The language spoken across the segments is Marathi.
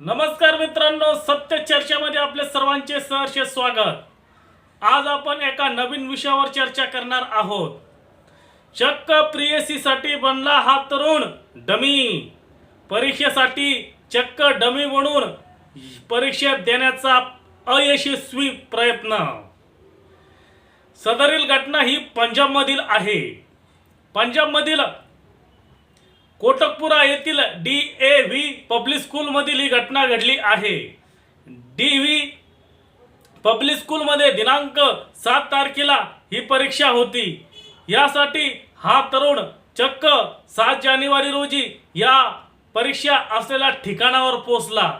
नमस्कार मित्रांनो सत्य चर्चेमध्ये आपले सर्वांचे सहर्ष स्वागत. आज आपण एका नवीन विषयावर चर्चा करणार आहोत. चक्क प्रियसीसाठी बनला हा तरुण डमी. परीक्षेसाठी चक्क डमी म्हणून परीक्षा देण्याचा अयशस्वी प्रयत्न. सदरील घटना ही पंजाबमधील आहे. पंजाबमधील कोटकपुरा येथील डी ए व्ही पब्लिक स्कूलमधील ही घटना घडली आहे. डी व्ही पब्लिक स्कूलमध्ये दिनांक सात तारखेला ही परीक्षा होती. यासाठी हा तरुण चक्क सात जानेवारी रोजी या परीक्षा असलेल्या ठिकाणावर पोचला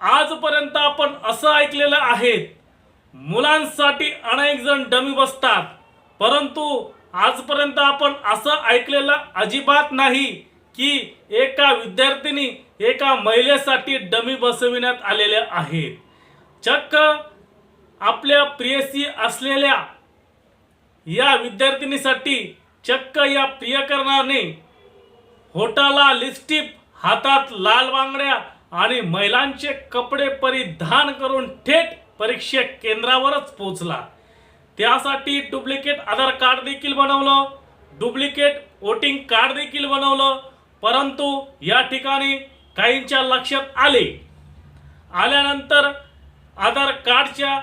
आजपर्यंत आपण असं ऐकलेलं आहे मुलांसाठी अनेक जण डमी बसतात परंतु आजपर्यंत आपण असं ऐकलेलं अजिबात नाही. की एका विद्यार्थिनी एका महिलेसाठी डमी बसविण्यात आलेल्या आहेत. चक्क आपल्या प्रियसी असलेल्या या विद्यार्थिनीसाठी चक्क या प्रियकरणाने होटाला लिपस्टिप हातात लाल बांगड्या आणि महिलांचे कपडे परिधान करून थेट परीक्षा केंद्रावरच पोहोचला. त्यासाठी डुप्लिकेट आधार कार्ड देखील बनवलं. डुप्लिकेट वोटिंग कार्ड देखील बनवलं. परंतु या ठिकाणी काहींच्या लक्षात आले. आल्यानंतर आधार कार्डच्या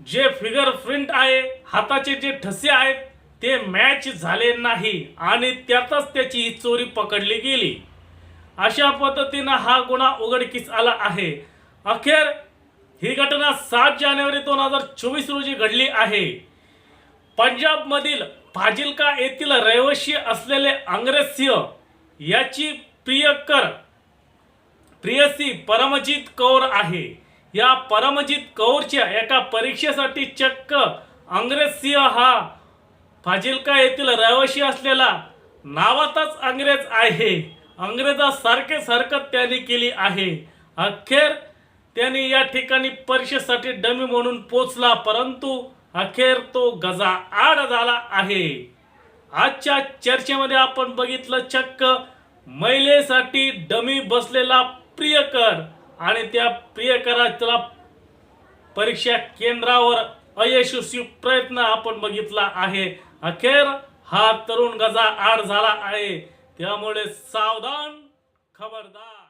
जे फिगर प्रिंट आहे हाताचे जे ठसे आहेत ते मॅच झाले नाही आणि त्यातच त्याची ही चोरी पकडली गेली. अशा पद्धतीनं हा गुन्हा उघडकीस आला आहे. अखेर ही घटना सात जानेवारी दोन हजार चोवीस रोजी घडली आहे. पंजाबमधील फाजिलका येथील रहिवासी असलेले अंग्रेज सिंह याची प्रियकर प्रियसी परमजित कौर आहे. या परमजित कौरच्या एका परीक्षेसाठी चक्क अंग्रेज सिंह हा फाजिलका येथील रहिवाशी असलेला नावातच अंग्रेज आहे. अंग्रेजासारखेच हरकत त्यांनी केली आहे. अखेर त्यांनी या ठिकाणी परीक्षेसाठी डमी म्हणून पोचला परंतु अखेर तो गजा आड झाला आहे. आजच्या चर्चेमध्ये आपण बघितलं चक्क महिलेसाठी डमी बसलेला प्रियकर आणि त्या प्रियकराला परीक्षा केंद्रावर अयशस्वी प्रयत्न आपण बघितला आहे. अखेर हा तरुण गजा आड झाला आहे. त्यामुळे सावधान खबरदार.